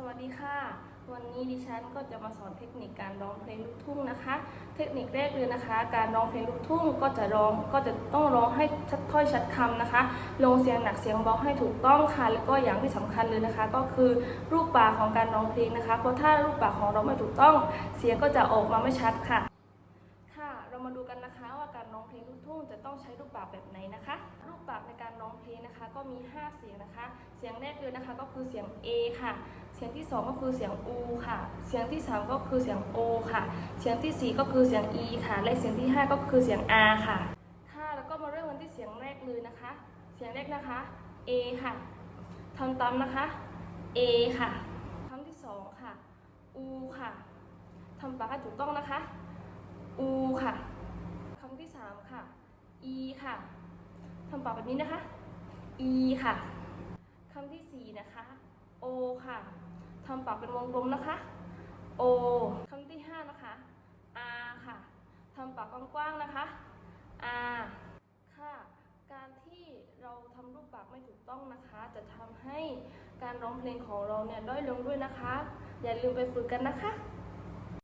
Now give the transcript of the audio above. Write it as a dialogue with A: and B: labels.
A: สวัสดีค่ะ วันนี้ดิฉันก็จะมาสอนเทคนิคการร้องเพลงลูกทุ่งนะคะ เทคนิคแรกเลยนะคะ การร้องเพลงลูกทุ่งก็จะร้องก็จะต้องร้องให้ชัดถ้อยชัดคำนะคะ ลงเสียงหนักเสียงเบาให้ถูกต้องค่ะ แล้วก็อย่างที่สำคัญเลยนะคะ ก็คือรูปปากของการร้องเพลงนะคะ เพราะถ้ารูปปากของเราไม่ถูกต้อง เสียงก็จะออกมาไม่ชัดค่ะ ค่ะเรามาดูกันนะคะว่าการร้องเพลงลูกทุ่งจะต้องใช้รูปปากแบบไหนนะคะ รูปปากในการร้องเพลงนะคะ ก็มี 5 เสียงนะคะ เสียงแรกเลยนะคะก็คือเสียง A ค่ะ เสียงที่ 2 ก็คือเสียง U ค่ะ เสียงที่ 3 ก็คือเสียง O ค่ะ เสียงทีสี่ 4 ก็คือเสียง E ค่ะ และเสียงที่ 5 ก็คือเสียง R ค่ะ ค่ะ แล้วก็มาเริ่มกันที่เสียงแรกเลยนะคะ เสียงแรกนะคะ A ค่ะทำตามนะคะ A ค่ะคำที่ 2 ค่ะ U ค่ะทำปากให้ถูกต้องนะคะ U ค่ะคำที่ 3 ค่ะ e ค่ะทำปากแบบนี้นะคะ e ค่ะคำที่ 4 นะคะ ค่ะทำปากเป็นวงกลมนะคะ o ครั้งที่5นะคะ r ค่ะทำปากกว้างๆนะคะ r ค่ะ การที่เราทำรูปปากไม่ถูกต้องนะคะ จะทำให้การร้องเพลงของเราเนี่ยด้อยลงด้วยนะคะ อย่าลืมไปฝึกกันนะคะ